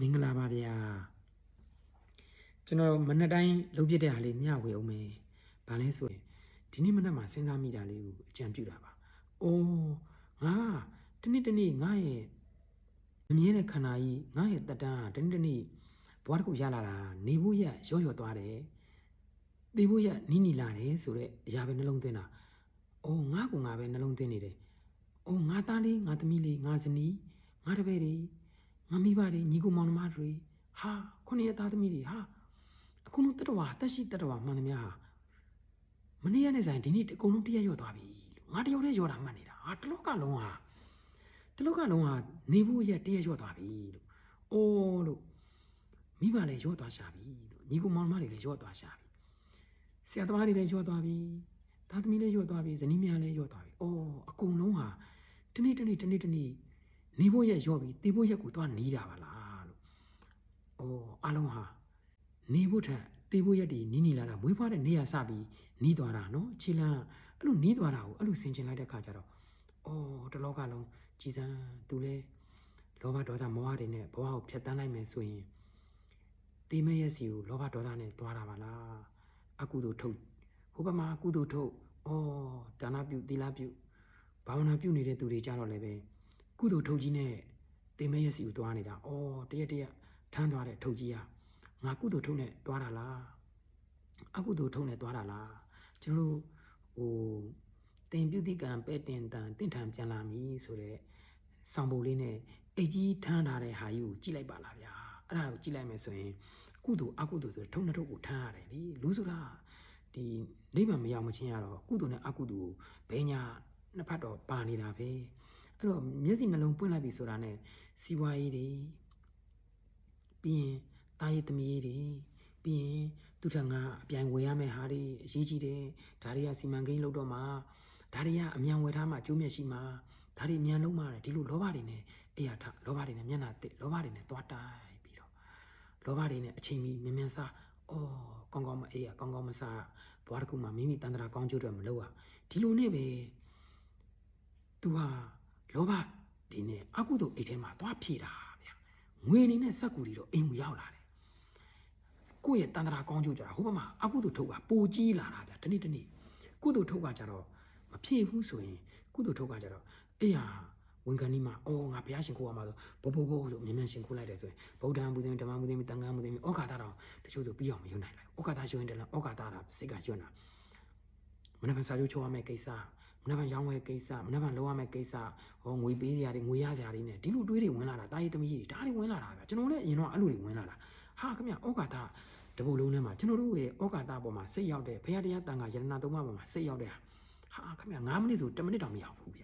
မင်္ဂလာပါဗျာကျွန်တော်မနေ့တိုင်းလုပ်ပြတဲ့ဟာလေးမျှဝေအောင်မယ်ဘာလဲဆိုရင်ဒီနေ့မနေ့မှစဉ်းစားမိတာလေးကိုအကြံပြုတာပါအိုးငါတနေ့တနေ့ငါရဲ့မမြဲတဲ့ခန္ဓာကြီးငါရဲ့တက်တန်းကတနေ့တနေ့ဘဝတစ်ခုရလာတာနေဖို့ရရော့ရော့သွားတယ်သိဖို့ရနီးနီးလာတယ်ဆိုတော့အရာပဲနှလုံးသွင်းတာအိုးငါကငါပဲနှလုံးသွင်းနေတယ်အိုးငါသားလေးငါသမီးလေးငါဇနီးငါတပည့်တွေ ငါမိဘတွေညီကိုမောင်နှမတွေဟာခုနှစ်ရသားသမီးတွေဟာအခုလုံးတတဝါတက်ရှိတတဝါမှန်သမျှဟာမနေ့ရက်နေ့ဆိုင်ဒီနေ့အကုန်လုံးတရက်ရော့သွားပြီလို့ငါတယောက်တည်းရော့တာမှတ်နေတာဟာတလောကလုံးဟာတလောကလုံးဟာနေဖို့ရက်တရက်ရော့သွားပြီလို့အိုးလို့မိဘလည်းရော့သွားရှာပြီလို့ညီကိုမောင်နှမတွေလည်းရော့သွားရှာပြီဆရာသမားတွေလည်းရော့သွားပြီသားသမီးလည်းရော့သွားပြီဇနီးမယားလည်းရော့သွားပြီအိုးအကုန်လုံးဟာတနေ့တနေ့တနေ့တနေ့ နေဖို့ရက်ရော့ပြီတေဖို့ရက်ကိုသွားနေတာပါလားလို့။အော်အလုံးဟာနေဖို့ထက်တေဖို့ရက်ဒီနီးနီးလာတာမွေးဖွားတဲ့နေရာစပြီးနီးသွားတာနော်။ခြေလမ်းအဲ့လိုနီးသွားတာကိုအဲ့လိုဆင်ကျင်လိုက်တဲ့ခါကျတော့အော်တလောကလုံးကြည်စမ်းသူလဲလောဘဒေါသမောဟတွေနဲ့ဘဝကိုဖျက်တမ်းလိုက်မယ်ဆိုရင်တေမဲ့ရက်စီကိုလောဘဒေါသနဲ့သွားတာပါလား။အကုသိုလ်ထုတ်ဟိုဘက်မှာအကုသိုလ်ထုတ်အော်ဒါနပြုသီလပြုဘာဝနာပြုနေတဲ့သူတွေကြတော့လည်းပဲ ကုသိုလ်ထုတ်ကြီးနဲ့တင်မဲရက်စီကိုသွားနေတာ။အော်တရက်တရက်ထမ်းသွားတဲ့ထုတ်ကြီးကငါကုသိုလ်ထုတ်နဲ့သွားတာလား။အကုသိုလ်ထုတ်နဲ့သွားတာလား။ကျွန်တော်တို့ဟိုတင်ပြုတိကံပဲ့တင်တန်တင့်ထံပြန်လာပြီဆိုတော့ဆောင်းပုံလေးနဲ့အိတ်ကြီးထမ်းထားတဲ့ဟာကြီးကိုကြည့်လိုက်ပါလားဗျာ။အဲ့ဒါကိုကြည့်လိုက်မယ်ဆိုရင်ကုသိုလ်အကုသိုလ်ဆိုထုံနှစ်ထုပ်ကိုထမ်းရတယ်လေ။လူဆိုတာဒီနိဗ္ဗာန်မရောက်မချင်းရတော့ကုသိုလ်နဲ့အကုသိုလ်ကိုဘယ်ညာနှစ်ဖက်တော့ပါနေတာပဲ။ အဲ့တော့မျက်စိနှလုံးပွင့်လိုက်ပြီဆိုတာနဲ့စီဝါရေးတွေပြီးရင်တာရည်သမီးတွေပြီးရင်သူထငါအပြိုင်ဝယ်ရမယ့်ဟာတွေအရေးကြီးတယ်ဒါတွေကစီမံကိန်းလုပ်တော့မှာဒါတွေကအမြန်ဝယ်ထားမှအကျိုးမြတ်ရှိမှာဒါတွေအမြန်လုံးမှာဒီလိုလောဘတွေနဲ့အေးရထလောဘတွေနဲ့မျက်နှာတစ်လောဘတွေနဲ့သွားတိုက်ပြီးတော့လောဘတွေနဲ့အချိန်မီမြန်မြန်စားအော်ကောင်းကောင်းမအေးရကောင်းကောင်းမစားဘွားတစ်ခုမှမိမိတန်တရာကောင်းကျိုးတွေမလုပ်ရဒီလိုနဲ့ပဲသူဟာ လောဘဒီနဲ့အကုသိုလ်အိတ်ထဲမှာသွားဖြည့်တာဗျငွေအနေနဲ့စက်ကူတွေတော့အိမ်မူရောက်လာတယ်ကိုယ့်ရဲ့တန်တရာကောင်းကျိုးကြတာဟိုဘက်မှာအကုသိုလ်ထုတ်ကပိုကြီးလာတာဗျဒီနေ့ဒီနေ့ကုသိုလ်ထုတ်ကကြတော့မဖြည့်ဘူးဆိုရင်ကုသိုလ်ထုတ်ကကြတော့အေးဟာဝန်ခံဒီမှာအော်ငါဘုရားရှင်ခိုးရမှာဆိုဘောဘောဘောဆိုမြင်မြန်ရှင်ခိုးလိုက်တယ်ဆိုရင်ဗုဒ္ဓံဘုရင်ဓမ္မဘုရင်တန်ခါဘုရင်ဩဃာတတော်တချို့ဆိုပြီးအောင်မယွနိုင်လိုက်ဩဃာတရွှင်တယ်လားဩဃာတတာစိတ်ကယွန်းတာမနက်ဖြန်စာချုပ်ချုပ်ရမယ့်ကိစ္စမ နက်ဖြန်ရောင်းဝယ်ကိစ္စမနက်ဖြန်လုပ်ရမယ့်ကိစ္စဟောငွေပေးစရာတွေငွေရစရာတွေနဲ့ဒီလိုတွေးတွေဝင်လာတာတာရီသမီးတွေဒါတွေဝင်လာတာဗျကျွန်တော်လည်းအရင်တော့အဲ့လိုတွေဝင်လာတာဟာခင်ဗျဩဃာတတပုတ်လုံးထဲမှာကျွန်တော်တို့ရဲ့ဩဃာတပေါ်မှာစိတ်ရောက်တဲ့ဘုရားတရားတန်ခါယရဏသုံးပါးပေါ်မှာစိတ်ရောက်တဲ့ဟာဟာခင်ဗျ9မိနစ်ဆို10မိနစ်တောင်မရောက်ဘူးဗျ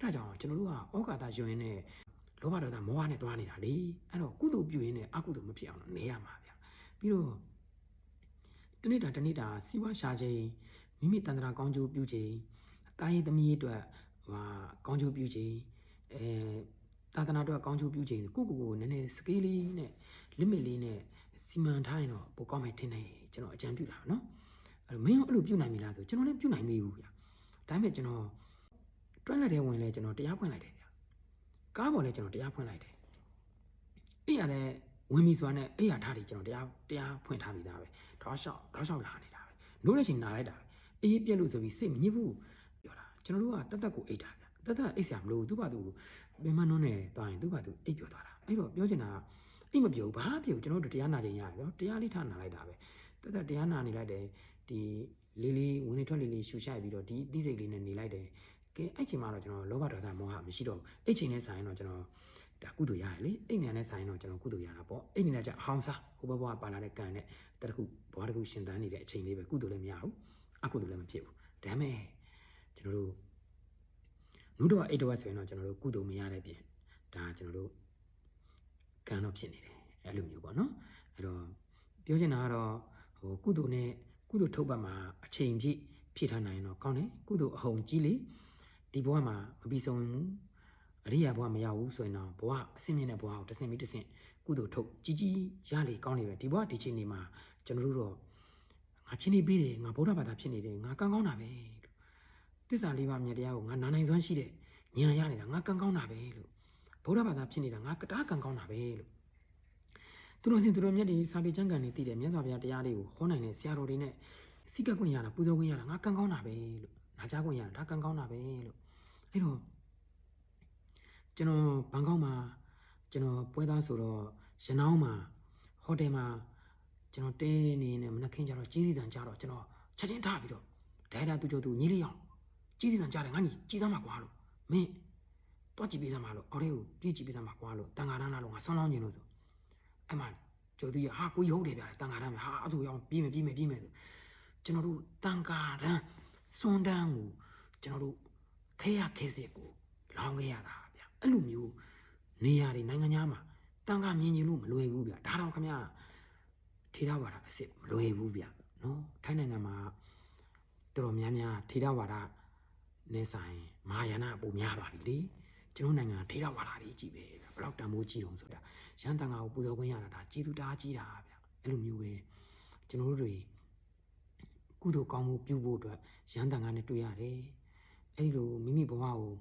အဲ့ဒါကြောင့်ကျွန်တော်တို့ကဩဃာတယွင်နဲ့လောဘဒေါသမောဟနဲ့တွားနေတာလေအဲ့တော့ကုသိုလ်ပြုရင်းနဲ့အကုသိုလ်မဖြစ်အောင်တော့နေရမှာဗျပြီးတော့တနေ့တာတနေ့တာစီးပွားရှာခြင်းမိမိတန်ត្រာကောင်းကျိုးပြုခြင်း တာရည်သမီးအတွက်ဟာကောင်းကျိုးပြုခြင်းအဲသာသနာအတွက်ကောင်းကျိုးပြုခြင်းကိုကိုကိုနည်းနည်းစကေးလေးနဲ့ limit လေးနဲ့စီမံထားရင်တော့ပိုကောင်းမယ်ထင်တယ်ကျွန်တော်အကြံပြုတာနော်အဲ့တော့မင်းရောအဲ့လိုပြုနိုင်ပြီလားဆိုကျွန်တော်လည်းပြုနိုင်သေးဘူးဗျဒါပေမဲ့ကျွန်တော်တွန်းလက်ထဲဝင်လဲကျွန်တော်တရားဖွင့်လိုက်တယ်ဗျကားပေါ်လဲကျွန်တော်တရားဖွင့်လိုက်တယ်အဲ့ရတဲ့ဝင်ပြီဆိုတာနဲ့အဲ့ရထားတယ်ကျွန်တော်တရားတရားဖွင့်ထားပြီးသားပဲတောက်လျှောက်တောက်လျှောက်လာနေတာပဲလို့တဲ့ချိန်နာလိုက်တာပဲအေးပြက်လို့ဆိုပြီးစိတ်မညစ်ဘူးပြောတာ ကျွန်တော်တို့ကတတ်တတ်ကိုအိတ်တာဗျတတ်တတ်အိတ်ဆရာမလို့သူ့ဘာသူပင်မနှုံးနဲ့တွားရင်သူ့ဘာသူအိတ်ပြောသွားတာအဲ့တော့ပြောချင်တာကအိတ်မပြုတ်ဘာပြုတ်ကျွန်တော်တို့တရားနာခြင်းရတယ်နော်တရားလေးထားနာလိုက်တာပဲတက်တက်တရားနာနေလိုက်တယ်ဒီလေးလေးဝင်နေထွက်လေးလေးရှူရှိုက်ပြီးတော့ဒီအသိစိတ်လေးနဲ့နေလိုက်တယ်ကဲအဲ့ချိန်မှာတော့ကျွန်တော်လောဘဒေါသမောဟမရှိတော့ဘူးအဲ့ချိန်နဲ့ဆိုင်ရင်တော့ကျွန်တော်ဒါကုသိုလ်ရတယ်လေအိမ်ညာနဲ့ဆိုင်ရင်တော့ကျွန်တော်ကုသိုလ်ရတာပေါ့အိမ်ညာကျအဟောင်းစားဟိုဘဘွားပါလာတဲ့ကံနဲ့တတခုဘွားတခုရှင်သန်နေတဲ့အချိန်လေးပဲကုသိုလ်လည်းမရဘူးအကုသိုလ်လည်းမဖြစ်ဘူးဒါပေမဲ့ ကျွန်တော်တို့နုတော့အိတ်တော့ဆိုရင်တော့ကျွန်တော်တို့ကုသိုလ်မရတဲ့ပြင်ဒါကျွန်တော်တို့ကံတော့ဖြစ်နေတယ်အဲ့လိုမျိုးပေါ့နော်အဲ့တော့ပြောချင်တာကတော့ဟိုကုသိုလ်နဲ့ကုသိုလ်ထုတ်ပတ်မှာအချိန်ပြည့်ဖြည့်ထားနိုင်ရင်တော့ကောင်းတယ်ကုသိုလ်အဟုန်ကြီးလေဒီဘဝမှာမပြီးဆုံးဘူးအရိယာဘဝမရောက်ဘူးဆိုရင်တော့ဘဝအစင်းမြင့်တဲ့ဘဝကိုတစ်ဆင့်ပြီးတစ်ဆင့်ကုသိုလ်ထုတ်ကြီးကြီးရလေကောင်းလေပဲဒီဘဝဒီချိန်နေမှာကျွန်တော်တို့တော့ငါချင်းနေပြီးတယ်ငါဗုဒ္ဓဘာသာဖြစ်နေတယ်ငါကံကောင်းတာပဲလို့ သစ္စာလေးပါးမြတ်တရားကိုငါနာနိုင်စွမ်းရှိတဲ့ဉာဏ်ရနေတာငါကံကောင်းတာပဲလို့ဗုဒ္ဓဘာသာဖြစ်နေတာငါကတားကံကောင်းတာပဲလို့သူတို့စင်သူတို့မြတ်ဒီစာပေကျမ်းဂန်တွေတည်တယ်မြတ်စွာဘုရားတရားတွေကိုဟောနိုင်တဲ့ဆရာတော်တွေနဲ့စိတ်ကပ်ခွင့်ရတာပူဇော်ခွင့်ရတာငါကံကောင်းတာပဲလို့နာကြားခွင့်ရတာဒါကံကောင်းတာပဲလို့အဲ့တော့ကျွန်တော်ဘန်ကောက်မှာကျွန်တော်ပွဲသားဆိုတော့ရနောင်းမှာဟိုတယ်မှာကျွန်တော်တင်းနေနေမနက်ခင်းကျတော့ကြီးစီတန်ကြတော့ကျွန်တော်ချက်ချင်းထားပြီးတော့ဒိုင်တာသူကျော်သူညီလေးအောင် ကြီးစီတန်ကြတယ်ငါညီကြီးသားမှာကွာလို့မင်းတွားကြည့်ပေးစမ်းပါလို့အော်လေးကိုပြေးကြည့်ပေးစမ်းပါကွာလို့တန်ခါရမ်းလာလို့ငါဆွမ်းလောင်းခြင်းလို့ဆိုအဲ့မှာကျော်သူရဟာကိုကြီးဟုတ်တယ်ဗျာတန်ခါရမ်းမယ်ဟာအဲ့ဒါရောပြီးမယ်ပြီးမယ်ပြီးမယ်ဆိုကျွန်တော်တို့တန်ခါရမ်းစွန်တန်းကိုကျွန်တော်တို့ခဲရခဲစစ်ကိုလောင်းခဲ့ရတာဗျာအဲ့လိုမျိုးနေရာတွေနိုင်ငံခြားမှာတန်ခါမြင်ကျင်လို့မလွယ်ဘူးဗျာဒါတော့ခမရထေရဝါဒအစ်စ်မလွယ်ဘူးဗျာနော်ထိုင်းနိုင်ငံမှာတော်တော်များများထေရဝါဒ နဲ့ဆိုင်မဟာယာနအပူများပါပြီလေကျွန်တော်နိုင်ငံထေရဝါဒကြီးကြည့်ပဲဗျာဘယ်တော့တန်ဖိုးကြီးတုံးဆိုတာရန်တန်ဃာကိုပူဇော်ခွင့်ရတာဒါကျေးဇူးတအားကြီးတာဗျအဲ့လိုမျိုးပဲကျွန်တော်တို့တွေကုသိုလ်ကောင်းမှုပြုဖို့အတွက်ရန်တန်ဃာနဲ့တွေ့ရတယ်အဲ့ဒီလိုမိမိဘဝကို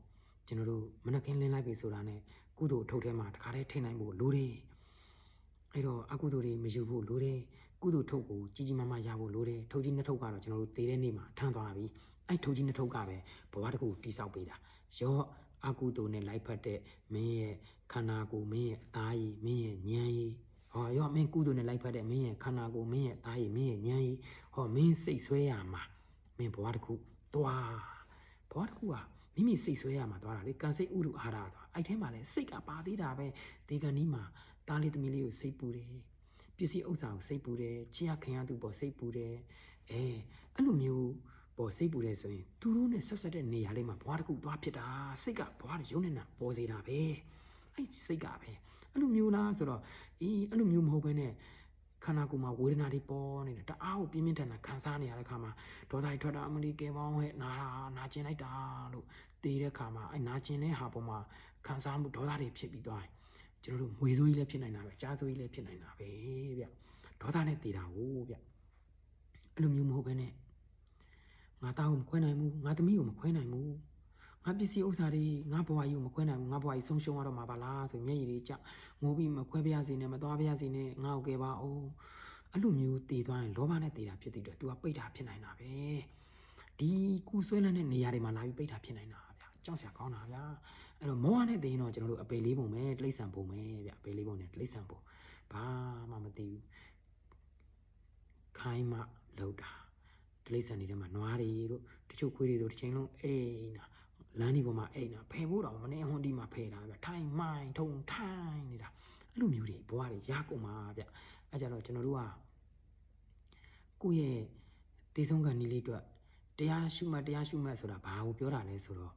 ကျွန်တော်တို့မနှက်ခင်းလင်းလိုက်ပြီဆိုတာနဲ့ကုသိုလ်အထုတ်ထဲမှာတခါတည်းထိနိုင်ဖို့လိုတယ်အဲ့တော့အကုသိုလ်တွေမယူဖို့လိုတယ် ကုသိုလ်ထုတ်ကိုကြီးကြီးမားမားရဖို့လိုတယ်ထုတ်ကြီးနှစ်ထုတ်ကတော့ကျွန်တော်တို့တည်တဲ့နေ့မှာထမ်းသွားပြီအဲ့ထုတ်ကြီးနှစ်ထုတ်ကပဲဘဝတစ်ခုတိဆောက်ပေးတာရော့အကုသိုလ်နဲ့လိုက်ဖက်တဲ့မင်းရဲ့ခန္ဓာကိုယ်မင်းရဲ့အသားရည်မင်းရဲ့ဉာဏ်ရည်ဟောရောမင်းကုသိုလ်နဲ့လိုက်ဖက်တဲ့မင်းရဲ့ခန္ဓာကိုယ်မင်းရဲ့အသားရည်မင်းရဲ့ဉာဏ်ရည်ဟောမင်းစိတ်ဆွဲရမှာမင်းဘဝတစ်ခုသွားဘဝတစ်ခုကမိမိစိတ်ဆွဲရမှာသွားတာလေကံစိတ်ဥဒုအာရသွားအဲ့ထဲမှာလဲစိတ်ကပါသေးတာပဲဒီကနေ့မှာတားလေးသမီးလေးကိုစိတ်ပူတယ်ပ စ္စည်းဥစ္စာကိုစိတ်ပူတယ်ချစ်ရခင်ရသူပေါ်စိတ်ပူတယ်အဲအဲ့လိုမျိုးပေါ်စိတ်ပူတယ်ဆိုရင်သူတို့နဲ့ဆက်ဆက်တဲ့နေရာလေးမှာဘဝတစ်ခုသွားဖြစ်တာစိတ်ကဘဝတစ်ရုံနဲ့နာပေါ်စေတာပဲအဲ့ဒီစိတ်ကပဲအဲ့လိုမျိုးလားဆိုတော့အေးအဲ့လိုမျိုးမဟုတ်ဘဲနဲ့ခန္ဓာကိုယ်မှာဝေဒနာတွေပေါ်နေတယ်တအားကိုပြင်းပြင်းထန်ထန်ခံစားနေရတဲ့ခါမှာဒေါသတွေထွက်တာအမလီကဲပေါင်းဟဲ့နာတာနာကျင်လိုက်တာလို့တည်တဲ့ခါမှာအဲ့နာကျင်တဲ့ဟာပေါ်မှာခံစားမှုဒေါသတွေဖြစ်ပြီးသွားရင် ကျွန်တော်တို့မွေဆိုးကြီးလည်းဖြစ်နိုင်တာပဲကြားဆိုးကြီးလည်းဖြစ်နိုင်တာပဲဗျဒေါသနဲ့တည်တာဟုတ်ဗျအဲ့လိုမျိုးမဟုတ်ဘဲနဲ့ငါတောင်းကိုမခွဲနိုင်ဘူးငါသမီးကိုမခွဲနိုင်ဘူးငါပစ္စည်းဥစ္စာတွေငါဘဝကြီးကိုမခွဲနိုင်ဘူးငါဘဝကြီးဆုံးရှုံးရတော့မှာပါလားဆိုမျက်ရည်တွေကျငိုးပြီးမခွဲပြရစီနဲ့မသွားပြရစီနဲ့ငါ့ကိုကယ်ပါအောင်အဲ့လိုမျိုးတည်သွားရင်လောဘနဲ့တည်တာဖြစ်တဲ့အတွက် तू ကပိတ်တာဖြစ်နိုင်တာပဲဒီကူဆွဲလန်းတဲ့နေရာတွေမှာလာပြီးပိတ်တာဖြစ်နိုင်တာဗျာ ကြောက်စရာကောင်းတာဗျာအဲ့တော့မောဟနဲ့တည်ရင်တော့ကျွန်တော်တို့အပေလေးပုံပဲတိရစ္ဆာန်ပုံပဲဗျာအပေလေးပုံနဲ့တိရစ္ဆာန်ပုံဘာမှမသိဘူးခိုင်းမှလောက်တာတိရစ္ဆာန်တွေထဲမှာနွားတွေတို့တချို့ခွေးတွေတို့တစ်ချိန်လုံးအေးနာလမ်းဒီပေါ်မှာအိတ်နာဖယ်ဖို့တော့မနေဟွန်ဒီမှာဖယ်တာဗျထိုင်မိုင်းထုံထိုင်နေတာအဲ့လိုမျိုးတွေဘဝတွေရကုန်မှာဗျအဲ့ကြတော့ကျွန်တော်တို့ကကိုယ့်ရဲ့တည်ဆုံးခံနည်းလေးအတွက်တရားရှုမှတ်တရားရှုမှတ်ဆိုတာဘာကိုပြောတာလဲဆိုတော့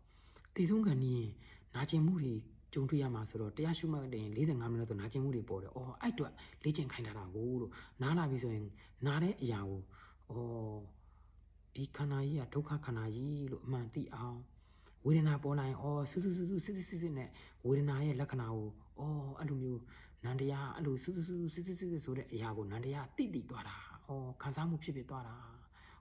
တည်ဆုံးခံနည်းရင်နာကျင်မှုတွေကြုံတွေ့ရမှာဆိုတော့တရားရှုမှတ်တဲ့45မိနစ်တော့နာကျင်မှုတွေပေါ်တယ်။အော်အဲ့အတွက်လေ့ကျင့်ခိုင်းထားတာကိုလို့နားလာပြီဆိုရင်နားတဲ့အရာကိုအော်ဒီခန္ဓာကြီးကဒုက္ခခန္ဓာကြီးလို့အမှန်သိအောင်ဝေဒနာပေါ်လာရင်အော်ဆူဆူဆူဆူစစ်စစ်စစ်စစ်နဲ့ဝေဒနာရဲ့လက္ခဏာကိုအော်အဲ့လိုမျိုးနန္တရားအဲ့လိုဆူဆူဆူစစ်စစ်စစ်စစ်ဆိုတဲ့အရာကိုနန္တရားတိတိသွားတာအော်ခံစားမှုဖြစ်ဖြစ်သွားတာ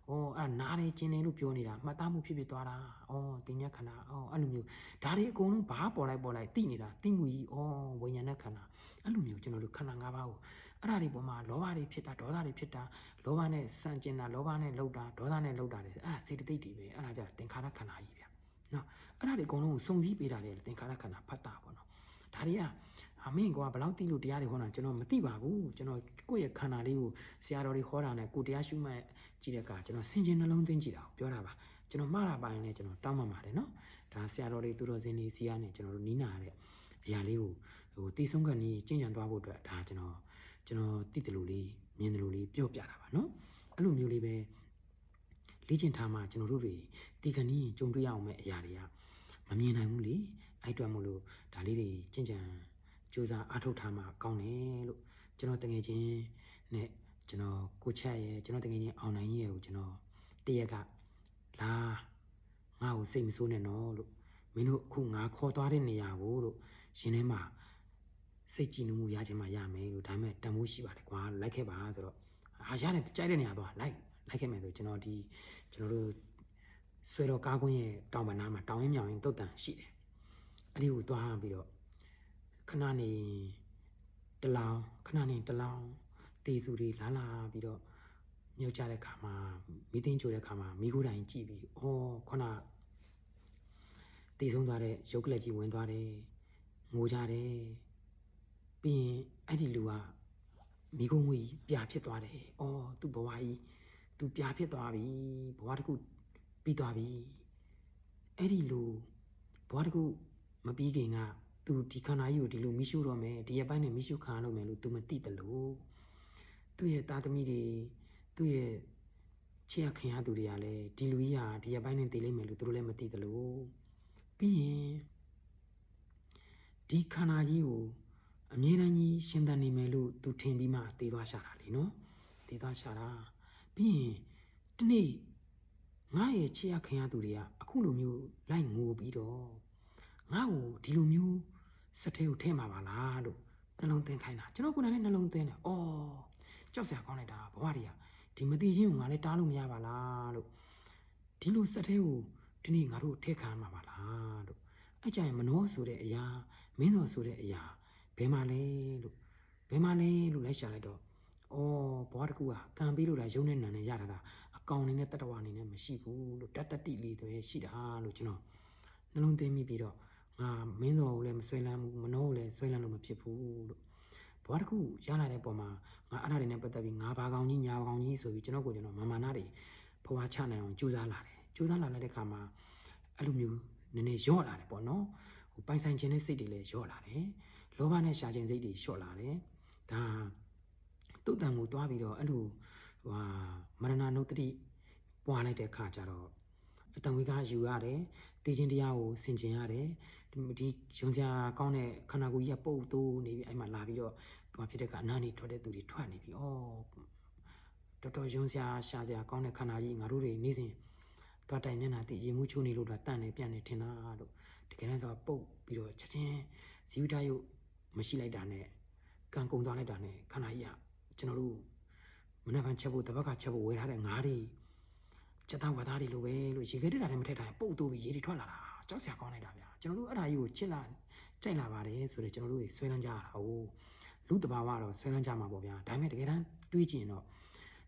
အော်အဲ့နားတယ်ကျင်တယ်လို့ပြောနေတာမှတ်သားမှုဖြစ်ဖြစ်သွားတာအော်တင်ညက်ခန္ဓာအော်အဲ့လိုမျိုးဒါတွေအကုန်လုံးဘာပေါ်လိုက်ပေါ်လိုက်တိနေတာတိမှုကြီးအော်ဝိညာဉ်နဲ့ခန္ဓာအဲ့လိုမျိုးကျွန်တော်တို့ခန္ဓာ၅ပါးကိုအဲ့ဒါတွေပေါ်မှာလောဘတွေဖြစ်တာဒေါသတွေဖြစ်တာလောဘနဲ့စံကျင်တာလောဘနဲ့လှုပ်တာဒေါသနဲ့လှုပ်တာတွေအဲ့ဒါစေတသိက်တွေပဲအဲ့ဒါကြသင်္ခါရခန္ဓာကြီးဗျနော်အဲ့ဒါတွေအကုန်လုံးကိုစုံစည်းပေးတာလေသင်္ခါရခန္ဓာဖတ်တာပေါ့နော်ဒါတွေက အမင်းကွာဘယ်လောက်သိလို့တရားတွေဟောတာကျွန်တော်မသိပါဘူးကျွန်တော်ကိုယ့်ရဲ့ခန္ဓာလေးကိုဆရာတော်တွေဟောတာနဲ့ကိုယ်တရားရှုမှတ်ကြည့်တဲ့အခါကျွန်တော်ဆင်ခြင်နှလုံးသွင်းကြည့်တာကိုပြောတာပါကျွန်တော်မှားတာပိုင်းနဲ့ကျွန်တော်တောင်းပန်ပါတယ်နော်ဒါဆရာတော်တွေသူတော်စင်တွေစီကနေကျွန်တော်တို့နီးနာရတဲ့အရာလေးကိုဟိုတိဆုံးကနေကျင့်ကြံသွားဖို့အတွက်ဒါကျွန်တော်ကျွန်တော်သိတယ်လို့လေးမြင်တယ်လို့လေးပြောပြတာပါနော်အဲ့လိုမျိုးလေးပဲလေ့ကျင့်ထားမှကျွန်တော်တို့တွေဒီကနေ့ကြုံတွေ့ရအောင်မဲ့အရာတွေကမမြင်နိုင်ဘူးလေအဲ့အတွက်မို့လို့ဒါလေးတွေကြင်ကြံ စူးစမ်းအားထုတ်ထားမှကောင်းတယ်လို့ကျွန်တော်တငယ်ချင်းနဲ့ကျွန်တော်ကိုချက်ရဲ့ကျွန်တော်တငယ်ချင်းအောင်နိုင်ရဲ့ကိုကျွန်တော်တရက်ကလာငါ့ကိုစိတ်မဆိုးနဲ့နော်လို့မင်းတို့အခုငါခေါ်သွားတဲ့နေရာကိုလို့ရှင်ထဲမှာစိတ်ကြည်နူးမှုရခြင်းမှရမယ်လို့ဒါပေမဲ့တန်ဖိုးရှိပါတယ်ကွာလိုက်ခဲ့ပါဆိုတော့အာရတယ်ကြိုက်တဲ့နေရာသွားလိုက်လိုက်ခဲ့မယ်ဆိုကျွန်တော်ဒီကျွန်တော်တို့ဆွဲတော်ကားကွင်းရဲ့တောင်ပနာမှာတောင်ရင်မြောင်ရင်တုတ်တန်ရှိတယ်အဲ့ဒီကိုသွားပြီးတော့ ခဏနေတလောင်ခဏနဲ့တလောင်တေးစုတွေလာလာပြီးတော့မြုပ်ကြတဲ့ခါမှာမိသိန်းကြိုတဲ့ခါမှာမိခိုးတိုင်ကြည့်ပြီးအော်ခုနတည်ဆုံးသွားတဲ့ရုပ်ကလက်ကြီးဝင်သွားတယ်ငိုကြတယ်ပြီးရင်အဲ့ဒီလူကမိခိုးငွေပြဖြစ်သွားတယ်အော်သူ့ဘဝကြီးသူပြဖြစ်သွားပြီဘဝတစ်ခုပြီးသွားပြီအဲ့ဒီလူဘဝတစ်ခုမပြီးခင်က သူဒီခန္ဓာကြီးကိုဒီလိုမိရှုတော့မယ်ဒီရက်ပိုင်းနဲ့မိရှုခံရလို့မယ်လို့ तू မသိတလို့သူ့ရဲ့သားသမီးတွေသူ့ရဲ့ချစ်ရခင်ရသူတွေကလည်းဒီလူကြီးဟာဒီရက်ပိုင်းနဲ့တည်လိမ့်မယ်လို့သူတို့လည်းမသိတလို့ပြီးရင်ဒီခန္ဓာကြီးကိုအမြဲတမ်းကြီးရှင်းတန်နေမယ်လို့ तू ထင်ပြီးမှတည်သွားရှာတာလေနော်တည်သွားရှာတာပြီးရင်ဒီနေ့ငါရဲ့ချစ်ရခင်ရသူတွေကအခုလိုမျိုးလိုက်ငိုပြီးတော့ငါ့ကိုဒီလိုမျိုး စက်ထဲကိုထည့်မှာပါလားလို့နှလုံးသွင်းခိုင်းတာကျွန်တော်ကိုယ်တိုင်လည်းနှလုံးသွင်းတယ်။အော်ကြောက်စရာကောင်းလိုက်တာဘဝတွေကဒီမတိချင်းကိုငါလည်းတားလို့မရပါလားလို့ဒီလိုစက်ထဲကိုဒီနေ့ငါတို့ထည့်ခံမှာပါလားလို့အဲ့ကြရင်မနှောဆိုတဲ့အရာမင်းတော်ဆိုတဲ့အရာဘယ်မှာလဲလို့ဘယ်မှာလဲလို့လိုက်ရှာလိုက်တော့အော်ဘဝတစ်ခုကကံပေးလို့လားရုံနဲ့နံနဲ့ရတာတာအကောင်အနေနဲ့တတဝအနေနဲ့မရှိဘူးလို့တတ်တတိလေးတွေရှိတာလို့ကျွန်တော်နှလုံးသွင်းမိပြီးတော့ ငါမင်းတော်ကိုလည်းမဆွဲလန်းဘူးမနှောကိုလည်းဆွဲလန်းလို့မဖြစ်ဘူးလို့ဘဝတစ်ခုရလာတဲ့ပုံမှာငါအဲ့ဒါတွေနဲ့ပတ်သက်ပြီးငါဘာကောင်ကြီးညာဘာကောင်ကြီးဆိုပြီးကျွန်တော်ကိုကျွန်တော်မာမာနာတွေဖွာချနိုင်အောင်ကြိုးစားလာတယ်ကြိုးစားလာတဲ့ခါမှာအဲ့လိုမျိုးနည်းနည်းညော့လာတယ်ပေါ့နော်ဟိုပိုင်ဆိုင်ခြင်းတဲ့စိတ်တွေလည်းညော့လာတယ်လောဘနဲ့ရှာခြင်းစိတ်တွေလျှော့လာတယ်ဒါတုတ်တန်ကိုတွားပြီးတော့အဲ့လိုဟွာမရဏနုတ္တိပွားလိုက်တဲ့ခါကျတော့အတံဝေကယူရတယ် တည်ခြင်းတရားကိုဆင်ခြင်ရတယ်ဒီဒီရုံစရာကောင်းတဲ့ခန္ဓာကိုယ်ကြီးကပုတ်တိုးနေပြီအဲ့မှာလာပြီးတော့ဘာဖြစ်တဲ့ကအနာနေထွက်တဲ့သူတွေထွက်နေပြီဩတော်တော်ရုံစရာရှာစရာကောင်းတဲ့ခန္ဓာကြီးငါတို့တွေနေ့စဉ်သွားတိုင်မျက်နှာတိရေမှုချိုးနေလို့လားတန့်နေပြန့်နေထင်တာလို့တကယ်တမ်းဆိုပုတ်ပြီးတော့ချက်ချင်းဇီဝတရုပ်မရှိလိုက်တာနဲ့ကံကုံသွားလိုက်တာနဲ့ခန္ဓာကြီးကကျွန်တော်တို့မနက်ဖြန်ချက်ဖို့တပတ်ကချက်ဖို့ဝယ်ထားတဲ့ငါးတွေ ချက်သားဝါသားတွေလိုပဲလို့ရေခဲတက်တာလည်းမထက်တာပုတ်တိုးပြီးရေတွေထွက်လာတာကြောက်စရာကောင်းလိုက်တာဗျာကျွန်တော်တို့အဲ့ဒါကြီးကိုချစ်လာကြိုက်လာပါတယ်ဆိုတော့ကျွန်တော်တို့တွေဆွဲလန်းကြရတာ哦လူတဘာဝတော့ဆွဲလန်းကြမှာပေါ့ဗျာဒါပေမဲ့တကယ်တမ်းတွေးကြည့်ရင်တော့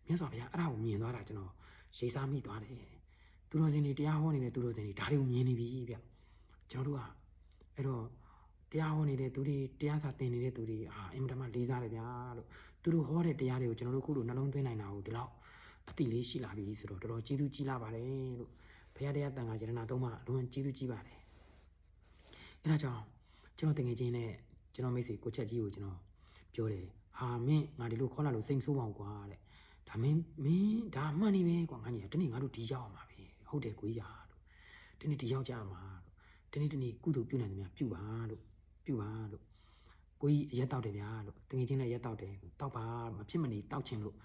မြတ်စွာဘုရားအဲ့ဒါကိုမြင်သွားတာကျွန်တော်ရိတ်စားမိသွားတယ်သူတော်စင်တွေတရားဟောနေတဲ့သူတော်စင်တွေဒါတွေကိုမြင်နေပြီဗျကျွန်တော်တို့ကအဲ့တော့တရားဟောနေတဲ့သူတွေတရားစာသင်နေတဲ့သူတွေအာအင်မတန်မှလေးစားတယ်ဗျာလို့သူတို့ဟောတဲ့တရားတွေကိုကျွန်တော်တို့ခုလိုနှလုံးသွင်းနိုင်တာကိုဒီလောက် အတိလေးရှိလာပြီဆိုတော့တော်တော်ကျေးဇူးကြီးလာပါတယ်လို့ဘုရားတရားတန်ခါယရဏသုံးပါလုံးဝကျေးဇူးကြီးပါတယ်အဲဒါကြောင့်ကျွန်တော်တငယ်ချင်းနဲ့ကျွန်တော်မိတ်ဆွေကိုချက်ကြီးကိုကျွန်တော်ပြောတယ်ဟာမင်းငါဒီလိုခေါ်လာလို့စိတ်မဆိုးပါဘူးကွာတဲ့ဒါမင်းမင်းဒါမှန်နေပဲကွာငါကြီးတနေ့ငါတို့ဒီရောက်အောင်ပါပဲဟုတ်တယ်ကိုကြီးရာလို့ဒီနေ့ဒီရောက်ကြမှာလို့ဒီနေ့ဒီနေ့ကုသိုလ်ပြုနိုင်တယ်များပြုပါလို့ပြုပါလို့ကိုကြီးအရက်တောက်တယ်ဗျာလို့တငယ်ချင်းလည်းရက်တောက်တယ်တောက်ပါမဖြစ်မနေတောက်ချင်လို့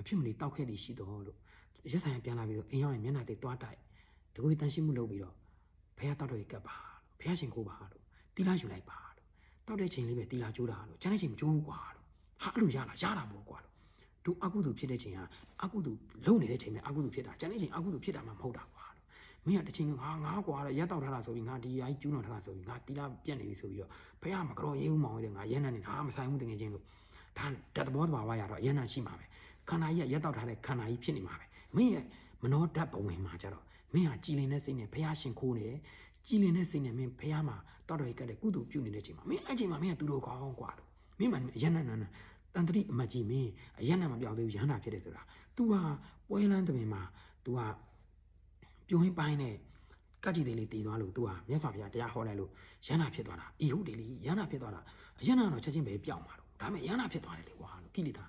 မဖြစ်မနေတောက်ခဲ့သည်ရှိတော့လို့ရက်ဆိုင်ပြန်လာပြီးတော့အိမ်ရောက်ရင်မျက်နှာတိတ်သွားတိုက်တကွေတန်ရှင်းမှုလုပ်ပြီးတော့ဘုရားတောက်တော်ကြီးကပ်ပါလို့ဘုရားရှင်ကိုပါလို့တီလာယူလိုက်ပါလို့တောက်တဲ့ချိန်လေးပဲတီလာကျိုးတာလို့ကျန်တဲ့ချိန်မကျိုးကွာလို့ဟာအဲ့လိုရလားရတာမို့ကွာလို့တို့အကုသိုလ်ဖြစ်တဲ့ချိန်ဟာအကုသိုလ်လုံနေတဲ့ချိန်ပဲအကုသိုလ်ဖြစ်တာကျန်တဲ့ချိန်အကုသိုလ်ဖြစ်တာမှမဟုတ်တာကွာလို့မင်းကတစ်ချိန်ကဟာငါကွာတဲ့ရက်တောက်ထားတာဆိုပြီးငါဒီအကြီးကျူးလွန်ထားတာဆိုပြီးငါတီလာပြက်နေပြီဆိုပြီးတော့ဘုရားမကြော်ရေးဦးမောင်ရဲ့ငါရဲနဲ့နေတာမဆိုင်ဘူးတကယ်ချင်းလို့ဒါတတ်ဘောတဘာဝရတော့ရဲနဲ့ရှိမှာပဲ ခန္ဓာကြီးကရက်တောက်ထားတဲ့ခန္ဓာကြီးဖြစ်နေမှာပဲမင်းရဲ့မနောဓာတ်ဘဝင်မှာကြတော့ မင်းဟာကြည်လင်တဲ့စိတ်နဲ့ဘုရားရှင်ခိုးနေတယ်ကြည်လင်တဲ့စိတ်နဲ့မင်းဘုရားမှာတောက်တော်ကြီးကတဲ့ကုသိုလ်ပြုနေတဲ့ချိန်မှာမင်းအဲ့ချိန်မှာမင်းကသူတို့ကောင်းကွာလို့မင်းမှအယန္နနန္တန်တတိအမကြီးမင်းအယန္နမပြောင်းသေးဘူးရဟန္တာဖြစ်တယ်ဆိုတာ तू ဟာပွဲလန်းတပင်မှာ तू ဟာပြုံးဟင်းပိုင်းနဲ့ကကြည်သေးလေးတည်သွားလို့ तू ဟာမြတ်စွာဘုရားတရားဟောလိုက်လို့ရဟန္တာဖြစ်သွားတာအေဟုတ်တယ်လေရဟန္တာဖြစ်သွားတာအယန္နကတော့ချက်ချင်းပဲပြောင်းမှာတော့ဒါပေမဲ့ရဟန္တာဖြစ်သွားတယ်လေကွာလို့ကိလေသာ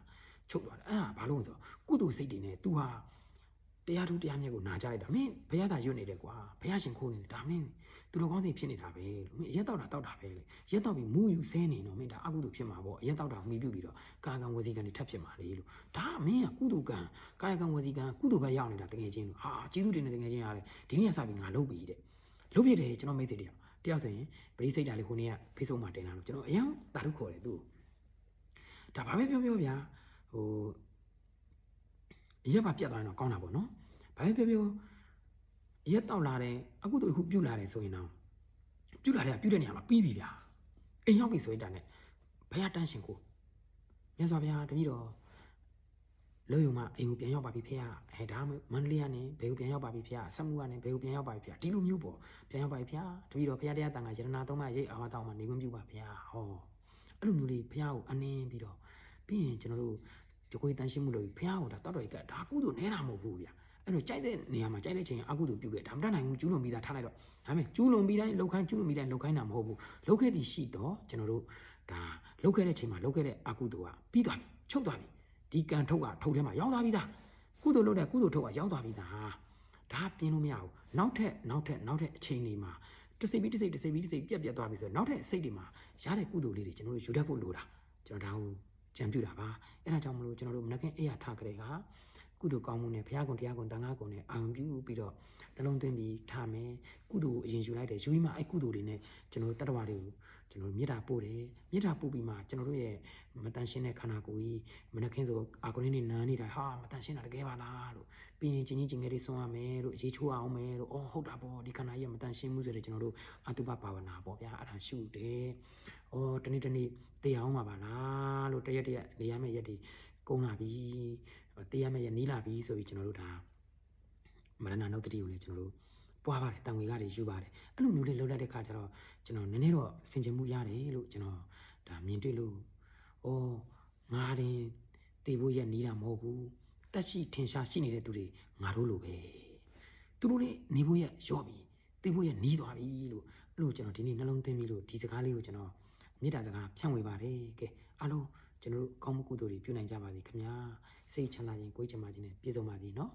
ချုပ်သွားတယ်အဲ့ဒါဘာလို့လဲဆိုတော့ကုသိုလ်စိတ်တွေနဲ့ तू ဟာတရားထူးတရားမြတ်ကိုနာကြလိုက်တာမင်းဘုရားသာရွတ်နေတယ်ကွာဘုရားရှင်ခိုးနေတယ်ဒါမင်းသူတော်ကောင်းစိတ်ဖြစ်နေတာပဲလို့မင်းရက်တော့တာတောက်တာပဲလေရက်တော့ပြီးမူယူဆဲနေတော့မင်းဒါအကုသိုလ်ဖြစ်မှာပေါ့ရက်တော့တာမှီပြုတ်ပြီးတော့ကာကံဝစီကံတွေထပ်ဖြစ်မှာလေလို့ဒါမင်းကကုသိုလ်ကံကာယကံဝစီကံကုသိုလ်ဘက်ရောက်နေတာတကယ်ချင်းလို့ဟာကျေးဇူးတင်တဲ့တကယ်ချင်းရတယ်ဒီနေ့ကစပြီးငါလုပ်ပြီတဲ့လုပ်ပြတယ်ကျွန်တော်မိတ်ဆွေတယောက်တယောက်ဆိုရင်ပရိစိတ်တာလေးခုနေ့က Facebook မှာတင်လာလို့ကျွန်တော်အရင်တာထုခေါ်တယ်သူဒါဘာပဲပြောပြောဗျာ ဟိုရက်ပါပြတ်သွားရင်တော့ကောင်းတာပေါ့နော်ဘာပဲပြောပြောရက်တောက်လာတယ်အခုတို့အခုပြုတ်လာတယ်ဆိုရင်တော့ပြုတ်လာတဲ့ပြုတ်တဲ့နေရာမှာပြီးပြီဗျာအိမ်ရောက်ပြီဆိုရင်တာနဲ့ဘုရားတန်းရှင်ကိုမြတ်စွာဘုရားတပည့်တော်လို့ယုံမအိမ်ကိုပြန်ရောက်ပါပြီဖေ။အဲဒါမှမန္တလေးကနေဘယ်ကိုပြန်ရောက်ပါပြီဖေ။ဆက်မှုကနေဘယ်ကိုပြန်ရောက်ပါပြီဖေ။ဒီလိုမျိုးပေါ့ပြန်ရောက်ပါပြီဖေ။တပည့်တော်ဖေတရားတန်ခါယရနာသုံးပါးရိတ်အာဝတောင်းမှာနေခွင့်ပြုပါဖေ။ဟောအဲ့လိုမျိုးလေးဖေကိုအနင်းပြီးတော့ ပြီးရင်ကျွန်တော်တို့ဒီကိုယ်တန်ရှင်းမှုလို့ဖေကိုဒါတောက်တော်ကြီးကဒါကုသိုလ်နဲတာမဟုတ်ဘူးဗျ။အဲ့တော့ကြိုက်တဲ့နေရာမှာကြိုက်တဲ့ချိန်အကုသိုလ်ပြုခဲ့ဒါမတတ်နိုင်ဘူးကျူးလွန်ပြီးသားထားလိုက်တော့ဒါမဲ့ကျူးလွန်ပြီးတိုင်းလောက်ခိုင်းကျူးလွန်ပြီးတိုင်းလောက်ခိုင်းတာမဟုတ်ဘူးလောက်ခဲ့သည်ရှိတော့ကျွန်တော်တို့ဒါလောက်ခဲ့တဲ့ချိန်မှာလောက်ခဲ့တဲ့အကုသိုလ်ကပြီးသွားပြီချုပ်သွားပြီဒီကံထုတ်ကထုတ်ထဲမှာရောက်သွားပြီသားကုသိုလ်လုပ်တဲ့ကုသိုလ်ထုတ်ကရောက်သွားပြီသားဒါပြင်းလို့မရဘူးနောက်ထပ်နောက်ထပ်နောက်ထပ်အချိန်တွေမှာတစ်စိတ်ပြီးတစ်စိတ်တစ်စိတ်ပြီးတစ်စိတ်ပြက်ပြက်သွားပြီဆိုတော့နောက်ထပ်အစိတ်တွေမှာရတဲ့ကုသိုလ်လေးတွေကျွန်တော်တို့ယူတတ်ဖို့လိုတာကျွန်တော်ဒါကို ကြံပြတာပါအဲ့ဒါကြောင့်မလို့ကျွန်တော်တို့မနက်ခင်းအိယာထားကြတဲ့ကကုသိုလ်ကောင်းမှုနဲ့ဘုရားကုံတရားကုံတန်ခါကုံနဲ့အာရုံပြုပြီးတော့နှလုံးသွင်းပြီးထားမယ်ကုသိုလ်ကိုအရင်ယူလိုက်တယ်ယူပြီးမှအဲ့ကုသိုလ်တွေနဲ့ကျွန်တော်တို့တတ္တဝါတွေကိုကျွန်တော်တို့မေတ္တာပို့တယ်မေတ္တာပို့ပြီးမှကျွန်တော်တို့ရဲ့မတန်ရှင်းတဲ့ခန္ဓာကိုယ်ကြီးမနှခင်ဆိုအာဂုဏင်းနေနားနေတာဟာမတန်ရှင်းတာတကယ်ပါလားလို့ပြီးရင်ချင်းချင်းချင်းငယ်လေးဆုံးရမယ်လို့ရေးချိုးအောင်မယ်လို့အော်ဟုတ်တာပေါ့ဒီခန္ဓာကြီးကမတန်ရှင်းမှုဆိုတဲ့ကျွန်တော်တို့အတုပဘာဝနာပေါ့ဗျာအဲ့ဒါရှုတယ် အော်တနေ့တနေ့တရားအောင်ပါပါလားလို့တရက်တရက်နေရမယ့်ရက်တွေကုန်လာပြီတရားမဲ့ရနီးလာပြီဆိုပြီးကျွန်တော်တို့ဒါမရဏနုတ်တိကိုလည်းကျွန်တော်တို့ပွားပါတယ်တန်ငွေကတွေယူပါတယ်အဲ့လိုမျိုးလေးလှုပ်လိုက်တဲ့ခါကျတော့ကျွန်တော်နည်းနည်းတော့ဆင်ခြင်မှုရတယ်လို့ကျွန်တော်ဒါမြင်တွေ့လို့ဩငါတင်တည်ဖို့ရနီးတာမဟုတ်ဘူးတက်ရှိထင်ရှားရှိနေတဲ့သူတွေငါတို့လိုပဲသူတို့လည်းနေဖို့ရရော့ပြီတည်ဖို့ရနီးသွားပြီလို့အဲ့လိုကျွန်တော်ဒီနေ့နှလုံးသွင်းပြီးလို့ဒီစကားလေးကိုကျွန်တော် မေတ္တာစကားဖြန့်ဝေပါတယ်ကဲအားလုံးကျွန်တော်တို့ကောင်းမှုကုသိုလ်တွေပြုနိုင်ကြပါစေခင်ဗျာစိတ်ချမ်းသာခြင်းကိုယ်ချမ်းသာခြင်းနဲ့ပြည့်စုံပါစေနော်